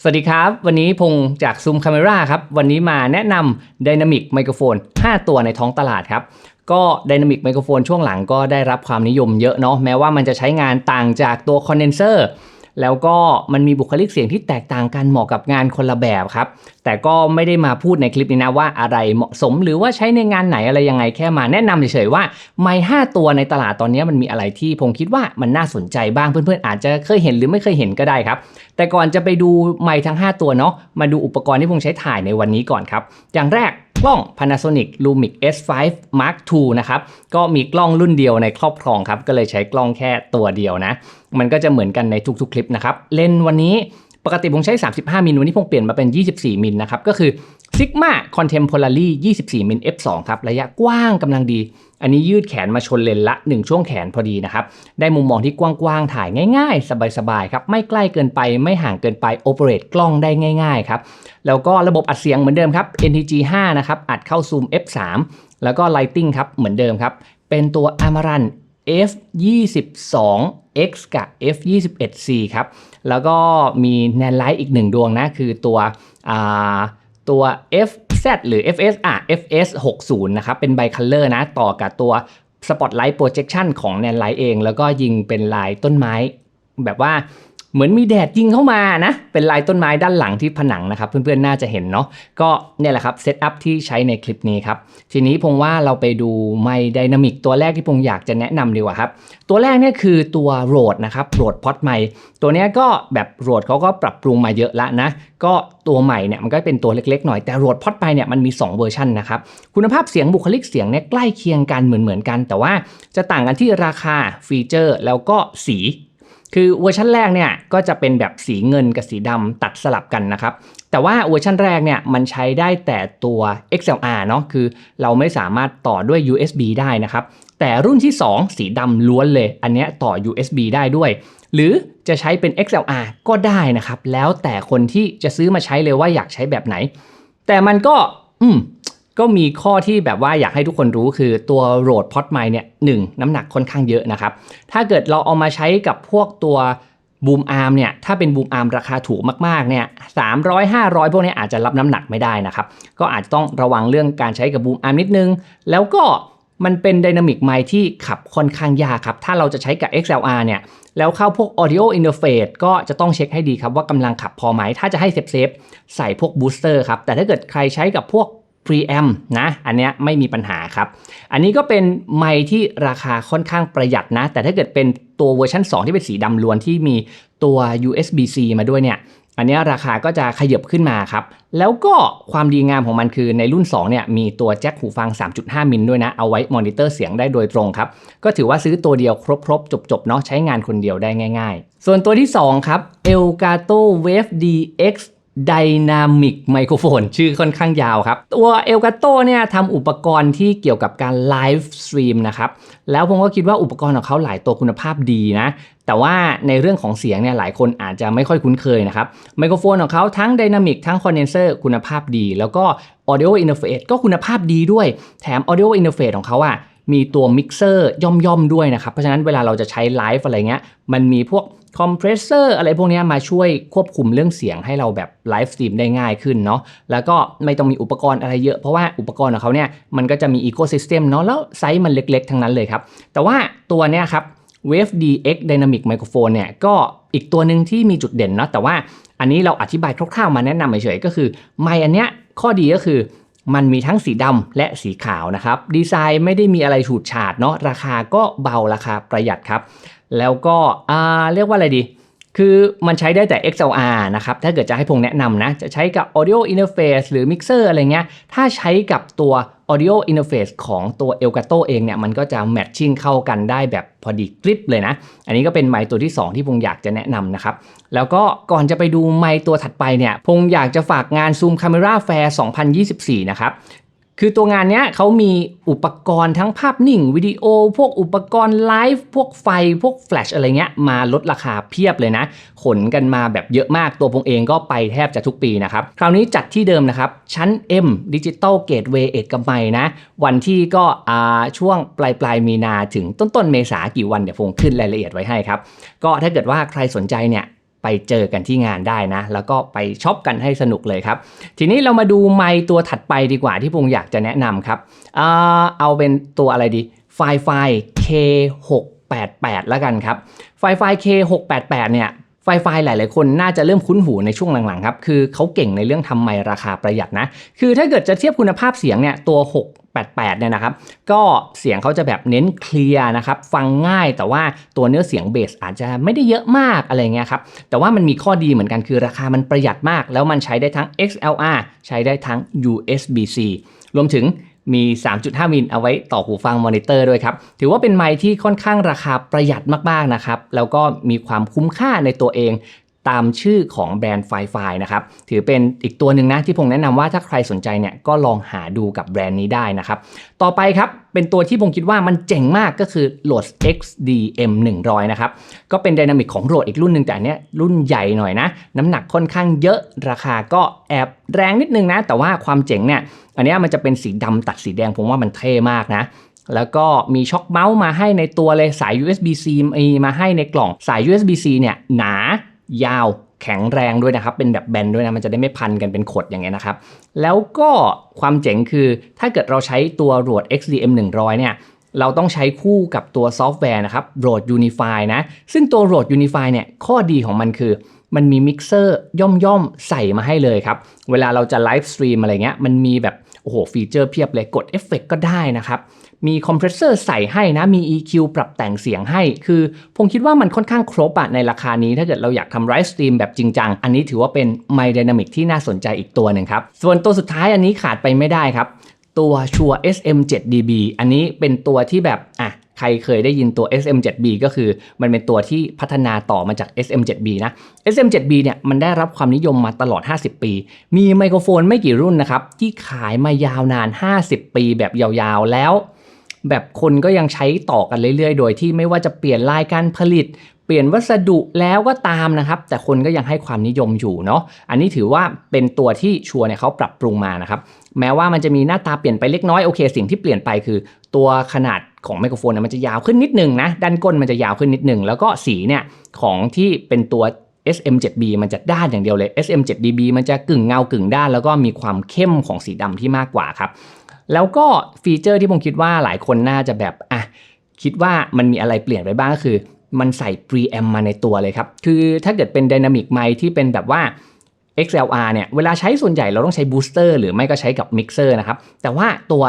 สวัสดีครับ วันนี้พงษ์จากซูมคาเมราครับ วันนี้มาแนะนำดินามิกไมโครโฟน 5 ตัวในท้องตลาดครับ ก็ดินามิกไมโครโฟนช่วงหลังก็ได้รับความนิยมเยอะเนาะแม้ว่ามันจะใช้งานต่างจากตัวคอนเดนเซอร์ แล้วก็มันมีบุคลิกเสียงที่แตกต่างกันเหมาะกับงานคนละแบบครับ แต่ก็ไม่ได้มาพูดในคลิปนี้นะว่าอะไรเหมาะสมหรือว่าใช้ในงานไหนอะไรยังไงแค่มาแนะนำเฉยๆว่าไม้5ตัวในตลาดตอนนี้มันมีอะไรที่ผมคิดว่ามันน่าสนใจบ้างเพื่อนๆ อาจจะเคยเห็นหรือไม่เคยเห็นก็ได้ครับ แต่ก่อนจะไปดูไม้ทั้ง 5 ตัวเนาะมาดูอุปกรณ์ที่ผมใช้ถ่ายในวันนี้ก่อนครับ อย่างแรก กล้อง Panasonic Lumix S5 Mark II นะครับ ก็มีกล้องรุ่นเดียวในครอบครองครับ ก็เลยใช้กล้องแค่ตัวเดียวนะ มันก็จะเหมือนกันในทุกๆคลิปนะครับ เลนส์วันนี้ปกติผมใช้ 35มิลวันนี้ผมเปลี่ยนมาเป็น 24มิลนะครับ ก็คือ Sigma Contemporary 24 มิล f2 ครับ ระยะกว้างกำลังดี อันนี้ยืดแขนมาชนเลนละ 1 ช่วงแขนพอดีนะครับ ได้มุมมองที่กว้างๆ ถ่ายง่ายๆ สบายๆ ครับ ไม่ใกล้เกินไปไม่ห่างเกินไปโอเปเรตกล้องได้ง่ายๆ ครับ แล้วก็ระบบอัดเสียงเหมือนเดิมครับ NTG 5 นะครับ อัดเข้า Zoom F3 แล้วก็ Lighting ครับ เหมือนเดิมครับ เป็นตัว Amaran F 22 X กับ F 21 C ครับ แล้วก็มีแนนไลท์อีกหนึ่งดวงนะ คือตัวอ่า ตัว FZ หรือ FS อะ FS 60นะครับ เป็นไบคัลเลอร์นะ ต่อกับตัว Spotlight Projection ของแนนไลท์เอง แล้วก็ยิงเป็นลายต้นไม้ แบบว่า เหมือนมีแดดยิงเข้ามานะ เป็นลายต้นไม้ด้านหลังที่ผนังนะครับ เพื่อนๆ น่าจะเห็นเนาะ ก็เนี่ยแหละครับเซตอัพที่ใช้ในคลิปนี้ครับ ทีนี้พงว่าเราไปดูไมค์ไดนามิกตัวแรกที่พงอยากจะแนะนำดีกว่าครับ ตัวแรกเนี่ยคือตัวโรดนะครับโรดพอดไมค์ตัวนี้ก็แบบโรดเขาก็ปรับปรุงมาเยอะละนะ ก็ตัวใหม่เนี่ยมันก็เป็นตัวเล็กๆหน่อย แต่โรดพอดไปเนี่ยมันมี 2 เวอร์ชันนะครับ คุณภาพเสียงบุคลิกเสียงเนี่ยใกล้เคียงกันเหมือนๆกัน แต่ว่าจะต่างกันที่ราคาฟีเจอร์ แล้วก็สี คือเวอร์ชันแรกเนี่ยก็จะเป็นแบบสีเงินกับสีดำตัดสลับกันนะครับ แต่ว่าเวอร์ชันแรกเนี่ยมันใช้ได้แต่ตัว XLR เนาะคือเราไม่สามารถต่อด้วย USB ได้นะครับ แต่รุ่นที่ 2 สีดำล้วนเลย อันเนี้ยต่อ USB ได้ด้วย หรือจะใช้เป็น XLR ก็ได้นะครับ แล้วแต่คนที่จะซื้อมาใช้เลยว่าอยากใช้แบบไหน แต่มันก็ อืม ก็มีข้อที่แบบว่าอยากให้ทุกคนรู้คือตัวโรดพอดไมเนี่ยหนึ่งน้ำหนักค่อนข้างเยอะนะครับ ถ้าเกิดเราเอามาใช้กับพวกตัวบูมอาร์มเนี่ยถ้าเป็นบูมอาร์มราคาถูกมากๆเนี่ยสามร้อยห้าร้อยพวกนี้อาจจะรับน้ำหนักไม่ได้นะครับ ก็อาจจะต้องระวังเรื่องการใช้กับบูมอาร์มนิดนึง แล้วก็มันเป็นไดนามิกไมค์ที่ขับค่อนข้างยากครับ ถ้าเราจะใช้กับ XLR เนี่ยแล้วเข้าพวก Audio Interface ก็จะต้องเช็คให้ดีครับว่ากำลังขับพอไหม ถ้าจะให้เซฟเซฟใส่พวกบูสเตอร์ครับ แต่ถ้าเกิดใครใช้กับพวก preamp นะ อันเนี้ยไม่มีปัญหาครับ อันนี้ก็เป็นไมค์ที่ราคาค่อนข้างประหยัดนะ แต่ถ้าเกิดเป็นตัวเวอร์ชัน2 ที่เป็นสีดำล้วนที่มีตัว USB-C มาด้วยเนี่ย อันนี้ราคาก็จะขยับขึ้นมาครับ แล้วก็ความดีงามของมันคือในรุ่น 2 เนี่ย มีตัวแจ็คหูฟัง 3.5 มิลด้วยนะ เอาไว้มอนิเตอร์เสียงได้โดยตรงครับ ก็ถือว่าซื้อตัวเดียวครบๆ จบๆ เนาะใช้งานคนเดียวได้ง่าย ๆ ส่วนตัวที่ 2 ครับ Elgato Wave DX Dynamic Microphone ชื่อค่อนข้างยาวครับ ตัว Elgato เนี่ยทำอุปกรณ์ที่เกี่ยวกับการไลฟ์สตรีมนะครับ แล้วผมก็คิดว่าอุปกรณ์ของเขาหลายตัวคุณภาพดีนะ แต่ว่าในเรื่องของเสียงเนี่ยหลายคนอาจจะไม่ค่อยคุ้นเคยนะครับ ไมโครโฟนของเขาทั้ง Dynamic ทั้ง Condenser คุณภาพดี แล้วก็ออเด Audio Interface ก็คุณภาพดีด้วย แถมออเด Audio Interface ของเขาอะมีตัวมิกเซอร์ย่อมๆด้วยนะครับ เพราะฉะนั้นเวลาเราจะใช้ไลฟ์อะไรเงี้ย มันมีพวก คอมเพรสเซอร์อะไรพวกนี้มาช่วยควบคุมเรื่องเสียงให้เราแบบไลฟ์สตรีมได้ง่ายขึ้นเนาะแล้วก็ไม่ต้องมีอุปกรณ์อะไรเยอะเพราะว่าอุปกรณ์ของเขาเนี่ยมันก็จะมีอีโค y ิสเต็มเนาะแล้วไซส์มันเล็กๆ ทั้งนั้นเลยครับ แต่ว่าตัวเนี้ยครับ Wave DX Dynamic Microphone เนี่ยก็อีกตัวหนึ่งที่มีจุดเด่นเนาะแต่ว่าอันนี้เราอธิบายคร่าวๆมาแนะนำเฉยๆก็คือไมค์อันเนี้ยข้อดีก็คือมันมีทั้งสีดำและสีขาวนะครับ ดีไซน์ไม่ได้มีอะไรฉูดฉาดเนาะราคาก็เบาราคาประหยัดครับแล้วก็อ่าเรียกว่าอะไรดี คือมันใช้ได้แต่ XLR นะครับ ถ้าเกิดจะให้พงแนะนำนะ จะใช้กับ Audio Interface หรือ Mixer อะไรเงี้ย ถ้าใช้กับตัว Audio Interface ของตัว Elgato เองเนี่ย มันก็จะแมทชิ่งเข้ากันได้แบบพอดีกริปเลยนะ อันนี้ก็เป็นไมค์ตัวที่ 2 ที่พงอยากจะแนะนำนะครับ แล้วก็ก่อนจะไปดูไมค์ตัวถัดไปเนี่ย พงอยากจะฝากงาน Zoom Camera Fair 2024 นะครับ คือตัวงานเนี้ยเขามีอุปกรณ์ทั้งภาพนิ่ง วิดีโอ พวกอุปกรณ์ไลฟ์พวกไฟพวกแฟลชอะไรเงี้ยมาลดราคาเพียบเลยนะ ขนกันมาแบบเยอะมากตัวพงเองก็ไปแทบจะทุกปีนะครับ คราวนี้จัดที่เดิมนะครับ ชั้น M Digital Gateway เอกมัยนะ วันที่ก็อ่าช่วงปลายปลายมีนาถึงต้นต้นเมษากี่วันเดี๋ยวพงขึ้นรายละเอียดไว้ให้ครับ ก็ถ้าเกิดว่าใครสนใจเนี่ย ไปเจอกันที่งานได้นะ แล้วก็ไปช็อปกันให้สนุกเลยครับ ทีนี้เรามาดูไมค์ตัวถัดไปดีกว่าที่พงอยากจะแนะนำครับเอาเป็นตัวอะไรดีไฟไฟ K688 แล้วกันครับไฟไฟ K688 เนี่ยไฟไฟหลาย ๆ คนน่าจะเริ่มคุ้นหูในช่วงหลัง ๆ ครับ คือเขาเก่งในเรื่องทำไมราคาประหยัดนะ คือถ้าเกิดจะเทียบคุณภาพเสียงเนี่ยตัว 88เนี่ยนะครับ ก็เสียงเขาจะแบบเน้นเคลียร์นะครับ ฟังง่ายแต่ว่าตัวเนื้อเสียงเบสอาจจะไม่ได้เยอะมากอะไรเงี้ยครับ แต่ว่ามันมีข้อดีเหมือนกันคือราคามันประหยัดมาก แล้วมันใช้ได้ทั้ง XLR ใช้ได้ทั้ง USB-C รวมถึงมี 3.5 มิลเอาไว้ต่อหูฟังมอนิเตอร์ด้วยครับ ถือว่าเป็นไมค์ที่ค่อนข้างราคาประหยัดมากๆนะครับ แล้วก็มีความคุ้มค่าในตัวเอง ตามชื่อของแบรนด์ไฟไฟนะครับ ถือเป็นอีกตัวหนึ่งนะที่ผมแนะนำว่าถ้าใครสนใจเนี่ยก็ลองหาดูกับแบรนด์นี้ได้นะครับ ต่อไปครับ เป็นตัวที่ผมคิดว่ามันเจ๋งมากก็คือ Rode XDM 100นะครับ ก็เป็นไดนามิกของ r o d อีกรุ่นหนึ่งแต่อันเนี้ยรุ่นใหญ่หน่อยนะ น้ำหนักค่อนข้างเยอะราคาก็แอบแรงนิดนึงนะ แต่ว่าความเจ๋งเนี่ยอันนี้มันจะเป็นสีดำตัดสีแดงผมว่ามันเท่มากนะแล้วก็มีช็อคเมาส์มาให้ในตัวเลยสาย USB-C มีมาให้ในกล่องสาย USB-C เนี่ยหนา ยาวแข็งแรงด้วยนะครับ เป็นแบบแบนด้วยนะมันจะได้ไม่พันกันเป็นขดอย่างเงี้ยนะครับ แล้วก็ความเจ๋งคือถ้าเกิดเราใช้ตัวโรด XDM 100 เนี่ยเราต้องใช้คู่กับตัวซอฟต์แวร์นะครับ Rode Unify นะ ซึ่งตัว Rode Unify เนี่ย ข้อดีของมันคือ มันมีมิกเซอร์ย่อมๆ ใส่มาให้เลยครับ เวลาเราจะไลฟ์สตรีมอะไรเงี้ย มันมีแบบ โอ้โห ฟีเจอร์เพียบเลยกดเอฟเฟกก็ได้นะครับ มีคอมเพรสเซอร์ใส่ให้นะ มี EQ ปรับแต่งเสียงให้ คือผมคิดว่ามันค่อนข้างครบอะในราคานี้ถ้าเกิดเราอยากทำไลฟ์สตรีมแบบจริงจัง อันนี้ถือว่าเป็น My Dynamic ที่น่าสนใจอีกตัวหนึ่งครับ ส่วนตัวสุดท้ายอันนี้ขาดไปไม่ได้ครับตัวชัว SM7DB อันนี้เป็นตัวที่แบบอะ ใครเคยได้ยินตัว SM7B ก็คือมันเป็นตัวที่พัฒนาต่อมาจาก SM7B นะ SM7B เนี่ยมันได้รับความนิยมมาตลอด 50 ปี มีไมโครโฟนไม่กี่รุ่นนะครับ ที่ขายมายาวนาน 50 ปีแบบยาวๆ แล้ว แบบคนก็ยังใช้ต่อกันเรื่อยๆ โดยที่ไม่ว่าจะเปลี่ยนลายการผลิต เปลี่ยนวัสดุแล้วก็ตามนะครับ แต่คนก็ยังให้ความนิยมอยู่เนาะ อันนี้ถือว่าเป็นตัวที่ชัวร์เนี่ยเขาปรับปรุงมานะครับ แม้ว่ามันจะมีหน้าตาเปลี่ยนไปเล็กน้อยโอเค สิ่งที่เปลี่ยนไปคือ ตัวขนาด ของไมโครโฟนเนี่ยมันจะยาวขึ้นนิดนึงนะด้านก้นมันจะยาวขึ้นนิดนึงแล้วก็สีเนี่ยของที่เป็นตัว SM7B มันจะด้านอย่างเดียวเลย SM7DB มันจะกึ่งเงากึ่งด้าน แล้วก็มีความเข้มของสีดำที่มากกว่าครับ แล้วก็ฟีเจอร์ที่ผมคิดว่าหลายคนน่าจะแบบอะคิดว่ามันมีอะไรเปลี่ยนไปบ้างก็คือ มันใส่ preamp มาในตัวเลยครับ คือถ้าเกิดเป็น dynamic mic ที่เป็นแบบว่า XLR เนี่ย เวลาใช้ส่วนใหญ่เราต้องใช้ booster หรือไม่ก็ใช้กับ mixer นะครับ แต่ว่าตัว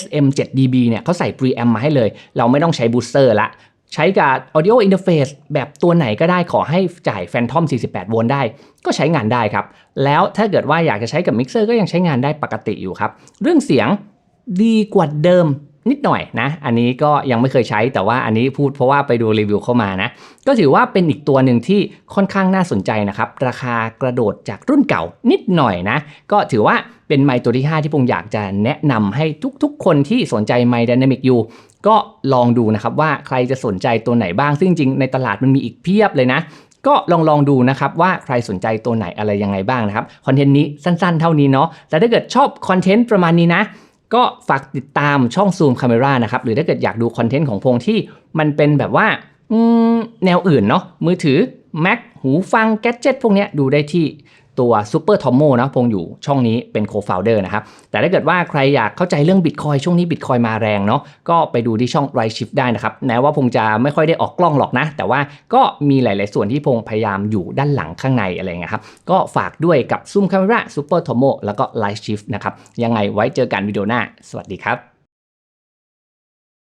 SM7DB เนี่ยเขาใส่ preamp มาให้เลย เราไม่ต้องใช้ booster ละ ใช้กับ audio interface แบบตัวไหนก็ได้ขอให้จ่าย Phantom 48 โวลต์ได้ ก็ใช้งานได้ครับ แล้วถ้าเกิดว่าอยากจะใช้กับ mixer ก็ยังใช้งานได้ปกติอยู่ครับ เรื่องเสียงดีกว่าเดิมนิดหน่อยนะ อันนี้ก็ยังไม่เคยใช้แต่ว่าอันนี้พูดเพราะว่าไปดูรีวิวเข้ามานะ ก็ถือว่าเป็นอีกตัวหนึ่งที่ค่อนข้างน่าสนใจนะครับ ราคากระโดดจากรุ่นเก่านิดหน่อยนะ ก็ถือว่า เป็นไมค์ตัวที่ 5 ที่ผมอยากจะแนะนำให้ทุกๆ คนที่สนใจไมค์ Dynamic อยู่ก็ลองดูนะครับว่าใครจะสนใจตัวไหนบ้าง ซึ่งจริงในตลาดมันมีอีกเพียบเลยนะ ก็ลองลองดูนะครับว่าใครสนใจตัวไหนอะไรยังไงบ้างนะครับคอนเทนต์นี้สั้นๆ เท่านี้เนาะแต่ถ้าเกิดชอบคอนเทนต์ประมาณนี้นะก็ฝากติดตามช่อง Zoom Camera นะครับหรือถ้าเกิดอยากดูคอนเทนต์ของพงที่มันเป็นแบบว่าแนวอื่นเนาะมือถือ Mac หูฟังแกดเจิตพวกนี้ดูได้ที่ ตัว Super Tomo นะพงอยู่ช่องนี้เป็น Co-founder นะครับ แต่ถ้าเกิดว่าใครอยากเข้าใจเรื่อง Bitcoin ช่วงนี้ Bitcoin มาแรงเนาะก็ไปดูที่ช่อง Right Shift ได้นะครับแม้ว่าพงจะไม่ค่อยได้ออกกล้องหรอกนะ แต่ว่าก็มีหลาย ๆ ส่วนที่พงพยายามอยู่ด้านหลังข้างในอะไรเงี้ยครับก็ฝากด้วยกับ Zoom Camera Super Tomo แล้วก็ Light Shift นะครับยังไงไว้เจอกันวิดีโอหน้า สวัสดีครับ